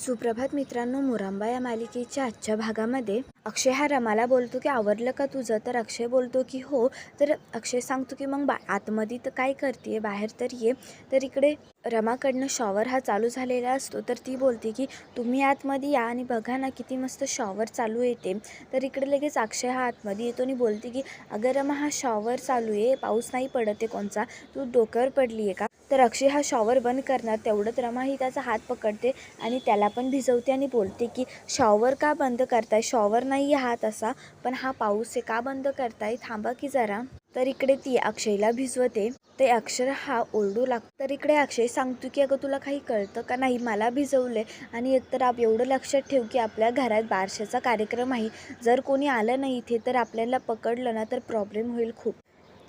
सुप्रभात मित्रांनो मुरांबा या मालिकेच्या आजच्या भागामध्ये अक्षय हा रमाला बोलतो की आवरलं का तुझं? तर अक्षय बोलतो की हो. तर अक्षय सांगतो की मग बा आतमध्ये तर काय करते बाहेर तर ये. तर इकडे रमाकडनं शॉवर हा चालू झालेला असतो. तर ती बोलते की तुम्ही आतमध्ये या आणि बघा ना किती मस्त शॉवर चालू येते. तर इकडे लगेच अक्षय हा आतमध्ये येतो आणि बोलते की अगं रमा हा शॉवर चालू आहे. पाऊस नाही पडत आहे कोणचा. तू डोक्यावर पडली आहे का? तर अक्षय हा शॉवर बंद करणार तेवढंच रमा ही त्याचा हात पकडते आणि त्याला पण भिजवते आणि बोलते की शॉवर का बंद करताय? शॉवर नाही आहे हात असा पण हा पाऊस आहे का बंद करताय? थांबा की जरा. तर इकडे ती अक्षयला भिजवते. ते अक्षर हा ओरडू लागतो तर इकडे अक्षय सांगतो की अगं तुला काही कळतं का? नाही मला भिजवलंय. आणि एकतर आप एवढं लक्षात ठेव की आपल्या घरात बारशाचा कार्यक्रम आहे. जर कोणी आलं नाही इथे तर आपल्याला पकडलं ना तर प्रॉब्लेम होईल खूप.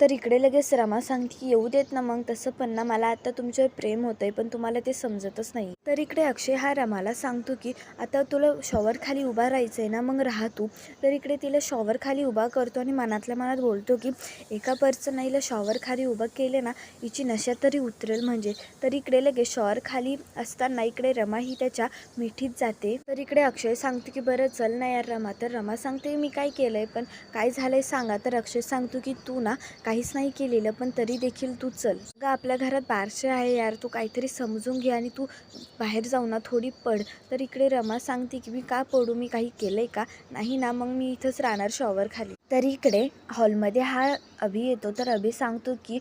तर इकडे लगेच रमा सांगते की येऊ देत ना मग तसं पण ना मला आता तुमच्यावर प्रेम होतं आहे पण तुम्हाला ते समजतच नाही. तर इकडे अक्षय हा रमाला सांगतो की आता तुला शॉवर खाली उभा राहायचं आहे ना मग राहा तू. तर इकडे तिला शॉवर खाली उभा करतो आणि मनातल्या मनात बोलतो की एका पर्सन हिला शॉवर खाली उभं केले ना हिची नशा तरी उतरेल म्हणजे. तर इकडे लगेच शॉवर खाली असताना इकडे रमा ही त्याच्या मिठीत जाते. तर इकडे अक्षय सांगतो की बरं चल ना यार रमा. तर रमा सांगते मी काय केलं आहे पण काय झालं आहे सांगा. तर अक्षय सांगतो की तू ना काहीच नाही केलेलं पण तरी देखील तू चल. अगं आपल्या घरात बारशे आहे यार तू काहीतरी समजून घे आणि तू बाहेर जाऊ ना थोडी पड. तर इकडे रमा सांगते की मी का पडू? मी काही केलंय का? नाही ना मग मी इथंच राहणार शॉवर खाली. तर इकडे हॉलमध्ये हा अभि येतो. तर अभि सांगतो की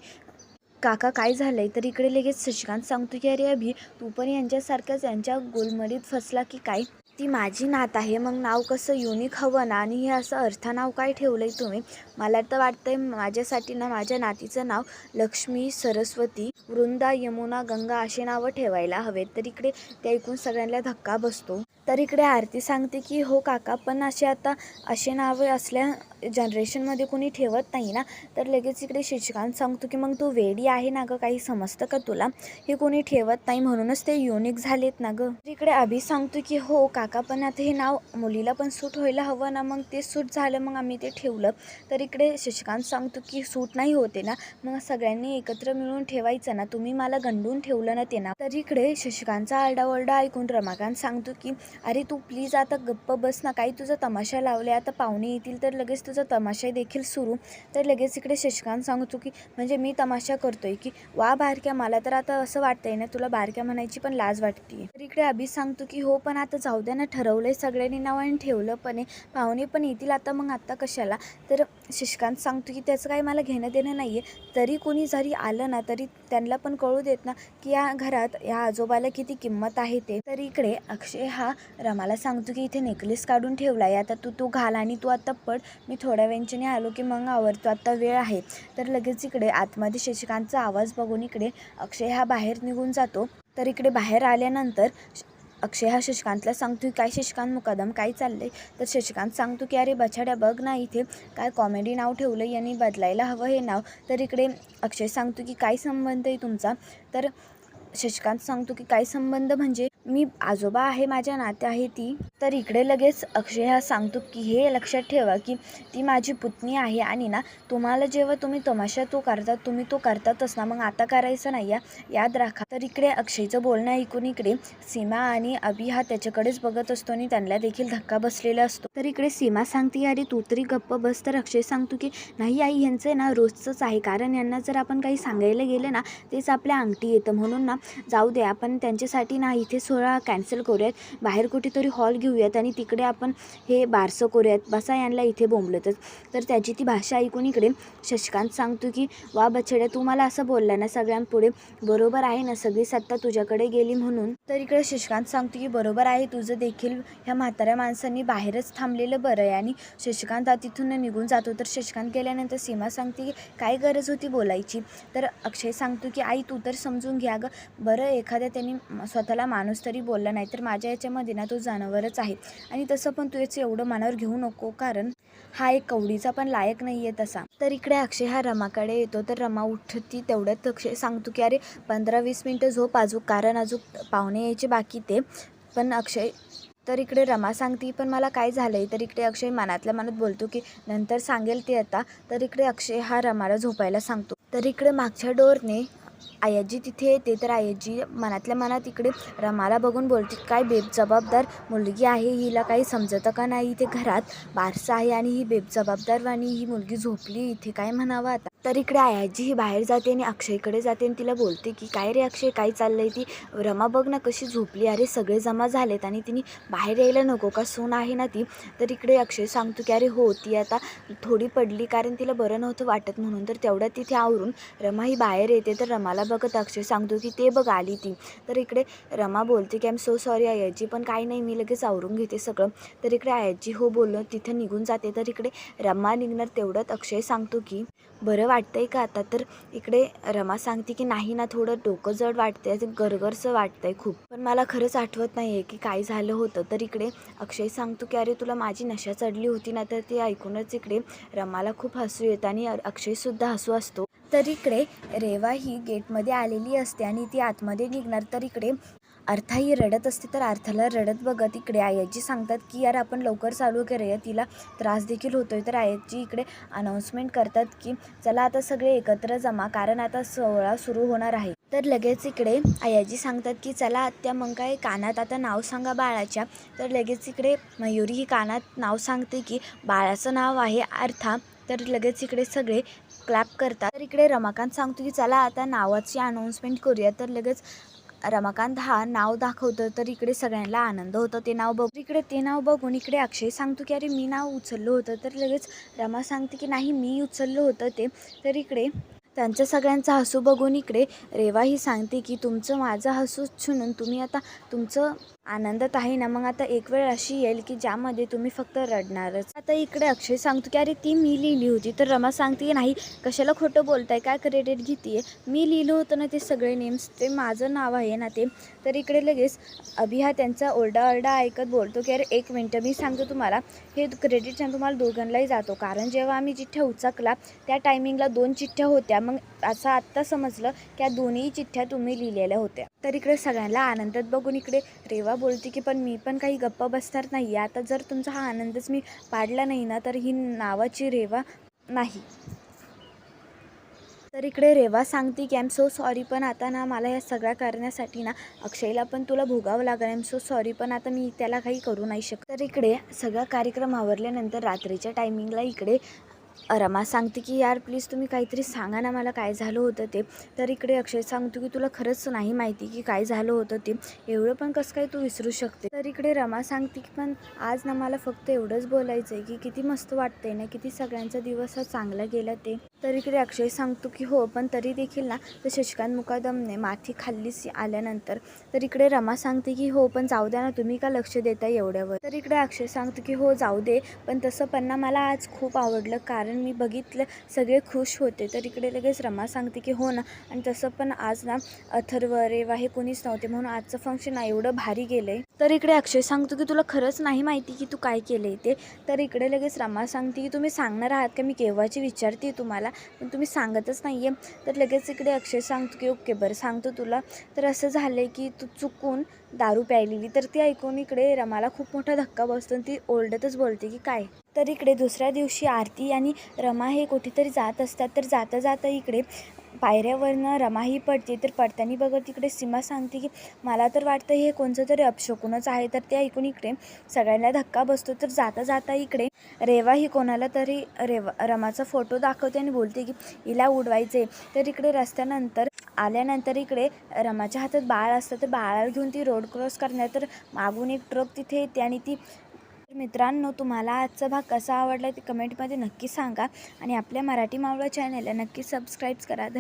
काका काय झालंय? तर इकडे लगेच शशिकांत सांगतो की अरे अभि तू पण यांच्यासारख्याच यांच्या गोलमडीत फसला की काय? ती माझी नात आहे. मग नाव कसं युनिक हवं ना? आणि हे असं अर्थ नाव काय ठेवलं आहे तुम्ही? मला तर वाटतंय माझ्यासाठी ना माझ्या नातीचं नाव लक्ष्मी सरस्वती वृंदा यमुना गंगा असे नावं ठेवायला हवेत. तर इकडे ते ऐकून सगळ्यांना धक्का बसतो. तर इकडे आरती सांगते की हो काका पण असे आता असे नावे असल्या जनरेशनमध्ये कोणी ठेवत नाही ना? तर लगेच इकडे शशिकांत सांगतो की मग तू वेडी आहे ना गं? काही समजतं का तुला? हे कोणी ठेवत नाही म्हणूनच ते युनिक झालेत ना गं? इकडे अभि सांगतो की हो काका पण आता हे नाव मुलीला पण सूट व्हायला हवं ना मग ते सूट झालं मग आम्ही ते ठेवलं. तर इकडे शशिकांत सांगतो की सूट नाही होते ना मग सगळ्यांनी एकत्र मिळून ठेवायचं ना तुम्ही मला गंडून ठेवलं ना ते ना तर इकडे शशिकांतचा आरडाओरडा ऐकून रमाकांत सांगतो की अरे तू प्लीज आता गप्प बस ना काही तुझा तमाशा लावले आता पाहुणे येतील तर लगेच तुझा तमाशा देखील सुरू. तर लगेच इकडे शशिकांत सांगतो की म्हणजे मी तमाशा करतोय की वा बारक्या मला तर आता असं वाटतंय ना तुला बारक्या म्हणायची पण लाज वाटते तर इकडे अभि सांगतो की हो पण आता जाऊ द्या ना आहे सगळ्यांनी नाव आणि ठेवलं पण आहे पाहुणे पण येतील आता मग आत्ता कशाला? तर शशिकांत सांगतो की त्याचं काही मला घेणं देणं नाही आहे तरी कोणी जरी आलं ना तरी त्यांना पण कळू देत ना की या घरात या आजोबाला किती किंमत आहे ते. तर इकडे अक्षय हा रमाला सांगतो की इथे नेकलेस काढून ठेवला आहे. आता तू तू घाल आणि तू आत्ता पड. मी थोड्या वेळच्याने आलो की मग आवडतो आता वेळ आहे. तर लगेच इकडे आतमध्ये शशिकांतचा आवाज बघून इकडे अक्षय हा बाहेर निघून जातो. तर इकडे बाहेर आल्यानंतर अक्षय हा शशिकांतला सांगतो की काय शशिकांत मुकादम? काय चाललं आहे तर शशिकांत सांगतो की अरे बछाड्या बघ ना इथे काय कॉमेडी नाव ठेवलं यांनी बदलायला हवं हे नाव. तर इकडे अक्षय सांगतो की काय संबंध आहे तुमचा? तर शशिकांत सांगतो की काय संबंध म्हणजे मी आजोबा आहे माझ्या नाते आहे ती. तर इकडे लगेच अक्षय हा सांगतो की हे लक्षात ठेवा की ती माझी पुतणी आहे आणि ना तुम्हाला जेव्हा तुम्ही तमाशा तो करतात तुम्ही तो करतातच ना. मग आता करायचं नाही या. याद राखा. तर इकडे अक्षयचं बोलणं ऐकून इकडे सीमा आणि अभि हा त्याच्याकडेच बघत असतो आणि त्यांना देखील धक्का बसलेला असतो. तर इकडे सीमा सांगते अरे तू तरी गप्प बस. तर अक्षय सांगतो की नाही आई ह्यांचं आहे ना रोजचंच आहे. कारण यांना जर आपण काही सांगायला गेलं ना तेच आपल्या अंगठी येतं. म्हणून ना जाऊ दे. आपण त्यांच्यासाठी ना इथे सोहळा कॅन्सल करूयात. बाहेर कुठेतरी हॉल घेऊयात आणि तिकडे आपण हे बारसं करूयात. बसा यांना इथे बोंबलतच. तर त्याची ती भाषा ऐकून इकडे शशकांत सांगतो की वा बछड्या तू मला असं बोलला ना सगळ्यांपुढे बरोबर आहे ना? सगळी सत्ता तुझ्याकडे गेली म्हणून. तर इकडे शशकांत सांगतो की बरोबर आहे तुझं देखील ह्या म्हाताऱ्या माणसांनी बाहेरच थांबलेलं बरं आहे. आणि शशकांत तिथून निघून जातो. तर शशकांत गेल्यानंतर सीमा सांगते की काय गरज होती बोलायची? तर अक्षय सांगतो की आई तू तर समजून घ्या ग. बरं एखाद्या त्यांनी स्वतःला माणूस तरी बोलला नाही तर माझ्या याच्यामध्ये ना तो जनावरच आहे. आणि तसं पण तू याचं एवढं मनावर घेऊ नको कारण हा एक कवडीचा पण लायक नाही आहे तसा. तर इकडे अक्षय हा रमाकडे येतो तर रमा उठती तेवढ्यात अक्षय सांगतो की अरे पंधरा वीस मिनटं झोप अजूक कारण अजूक पाहुणे यायचे बाकी ते. पण अक्षय तर इकडे रमा सांगते पण मला काय झालं आहे तर इकडे अक्षय मनातल्या मनात बोलतो की नंतर सांगेल ते आता. तर इकडे अक्षय हा रमाला झोपायला सांगतो. तर इकडे मागच्या डोरने आयाजी तिथे येते तर आयाजी मनातल्या मनात इकडे रमाला बघून बोलते काय बेबजबाबदार मुलगी आहे हिला काही समजतं का नाही? इथे घरात बारसं आहे आणि ही बेबजबाबदारवाणी आणि ही मुलगी झोपली इथे काय म्हणावं आता? तर इकडे आयाजी ही बाहेर जाते आणि अक्षयकडे जाते आणि तिला बोलते की काय रे अक्षय? काय चाललं आहे ती? रमा बघ ना कशी झोपली. अरे सगळे जमा झालेत आणि तिने बाहेर यायला नको का? सून आहे ना ती. तर इकडे अक्षय सांगतो की अरे हो ती आता थोडी पडली कारण तिला बरं नव्हतं वाटत म्हणून. तर तेवढ्यात तिथे आवरून रमा ही बाहेर येते. तर रमाला बघत अक्षय सांगतो की ते बघ आली ती. तर इकडे रमा बोलते की आय एम सो सॉरी आयाजी पण काही नाही मी लगेच आवरून घेते सगळं. तर इकडे आयाजी हो बोललं तिथं निघून जाते. तर इकडे रमा निघणार तेवढ्यात अक्षय सांगतो की बरं वाटतं आहे का आता? तर इकडे रमा सांगते की नाही ना थोडं डोकं जड वाटतं आहे गरगरसं गरगरचं आहे खूप. पण मला खरंच आठवत नाही आहे की काय झालं होतं. तर इकडे अक्षय सांगतो की अरे तुला माझी नशा चढली होती ना तर ते ऐकूनच इकडे रमाला खूप हसू येतं आणि अक्षयसुद्धा हसू असतो. तर इकडे रेवा ही गेटमध्ये आलेली असते आणि ती आतमध्ये निघणार. तर इकडे अर्था ही रडत असते तर अर्थाला रडत बघत इकडे आयाजी सांगतात की यार आपण लवकर चालू करूया. तिला त्रास देखील आहे तर आयाजी इकडे अनाऊन्समेंट करतात की चला आता सगळे एकत्र जमा कारण आता सोहळा सुरू होणार आहे. तर लगेच इकडे आयाजी सांगतात की चला आत्या मग काय कानात आता नाव सांगा बाळाच्या. तर लगेच इकडे मयुरी ही कानात नाव सांगते की बाळाचं नाव आहे अर्था. तर लगेच इकडे सगळे क्लॅप करतात. तर इकडे रमाकांत सांगतो की चला आता नावाची अनाऊन्समेंट करूया. तर लगेच रमाकांत हा नाव दाखवतो तर इकडे सगळ्यांना आनंद होतो. ते नाव बघ इकडे ते नाव बघून इकडे अक्षय सांगतो की अरे मी नाव उचललं होतं. तर लगेच रमा सांगते की नाही मी उचललं होतं ते. तर इकडे त्यांच्या सगळ्यांचं हसू बघून इकडे रेवा ही सांगते की तुमचं माझं हसू छुनून तुम्ही आता तुमचं आनंदात आहे ना मग आता एक वेळ अशी येईल की ज्यामध्ये तुम्ही फक्त रडणारच. आता इकडे अक्षय सांगतो की अरे ती मी लिहिली होती. तर रमा सांगते नाही कशाला खोटं बोलताय? काय क्रेडिट घेते मी लिहिलं होतं ना ते सगळे नेम्स ते माझं नाव आहे ना ते. तर इकडे लगेच अभि हा त्यांचा ओरडाओरडा ऐकत बोलतो की अरे एक मिनटं मी सांगतो तुम्हाला. हे क्रेडिट छान तुम्हाला दोघांनाही जातो. कारण जेव्हा आम्ही चिठ्ठ्या उचकला त्या टायमिंगला दोन चिठ्ठ्या होत्या. मग असं आत्ता समजलं की या दोन्ही चिठ्ठ्या तुम्ही लिहिलेल्या होत्या. तर इकडे सगळ्यांना आनंदात बघून इकडे रेवा बोलते की पण मी पण काही गप्पा बसणार नाही आता जर तुमचा हा आनंदच मी पाडला नाही ना तर ही नावाची रेवा नाही. तर इकडे रेवा सांगते की एम सो सॉरी पण आता ना मला या सगळ्या करण्यासाठी ना अक्षयला पण तुला भोगावं लागेल. एम सो सॉरी पण आता मी त्याला काही करू नाही शकत. तर इकडे सगळा कार्यक्रम आवरल्यानंतर रात्रीच्या टायमिंगला इकडे रमा सांगते की यार प्लीज तुम्ही काहीतरी सांगा ना मला काय झालं होतं ते. तर इकडे अक्षय सांगतो की तुला खरंच नाही माहिती की काय झालं होतं ते. एवढं पण कसं काय तू विसरू शकते? तर इकडे रमा सांगते की पण आज ना मला फक्त एवढंच बोलायचं आहे की किती मस्त वाटतंय ना किती सगळ्यांचा दिवस हा चांगला गेला ते. तर इकडे अक्षय सांगतो की हो पण तरी देखील ना तर शशिकांत मुकादमने माथी खाल्लीच आल्यानंतर तर इकडे रमा सांगते की हो पण जाऊ द्या ना तुम्ही का लक्ष देता एवढ्यावर? तर इकडे अक्षय सांगतो की हो जाऊ दे पण तसं पण ना मला आज खूप आवडलं कारण मी बघितलं सगळे खुश होते. तर इकडे लगेच रमा सांगते की हो ना आणि तसं पण आज ना अथर्व रेवा हे कोणीच नव्हते म्हणून आजचं फंक्शन ना एवढं भारी गेलं आहे तर इकडे अक्षय सांगतो की तुला खरंच नाही माहिती की तू काय केलं आहे ते? तर इकडे लगेच रमा सांगते की तुम्ही सांगणार आहात का? मी केव्हाची विचारते तुम्हाला? पण तुम्ही सांगतच नाही आहे तर लगेच इकडे अक्षय सांगतो की ओके बरं सांगतो तुला. तर असं झालं आहे की तू चुकून दारू प्यायलेली. तर ती ऐकून इकडे रमाला खूप मोठा धक्का बसतो आणि ती ओरडतच बोलते की काय? तर इकडे दुसऱ्या दिवशी आरती आणि रमा हे कुठेतरी जात असतात. तर जाता जाता इकडे पायऱ्यावरनं रमाही पडते तर पडताना बघत तिकडे सीमा सांगते की मला तर वाटतं हे कोणचं तरी अपशकुनच आहे. तर ते ऐकून इकडे सगळ्यांना धक्का बसतो. तर जाता जाता इकडे रेवा ही कोणाला तरी रेवा रमाचा फोटो दाखवते आणि बोलते की हिला उडवायचे तर इकडे रस्त्यानंतर आल्यानंतर इकडे रमाच्या हातात बाळ असतं. तर बाळाला घेऊन ती रोड क्रॉस करणार. तर मागून एक ट्रक तिथे येते आणि ती मित्रांनो तुम्हाला आजचा भाग कसा आवडला ते कमेंटमध्ये नक्की सांगा आणि आपल्या मराठी मावळा चॅनलला नक्की सबस्क्राईब करा. धन्यवाद.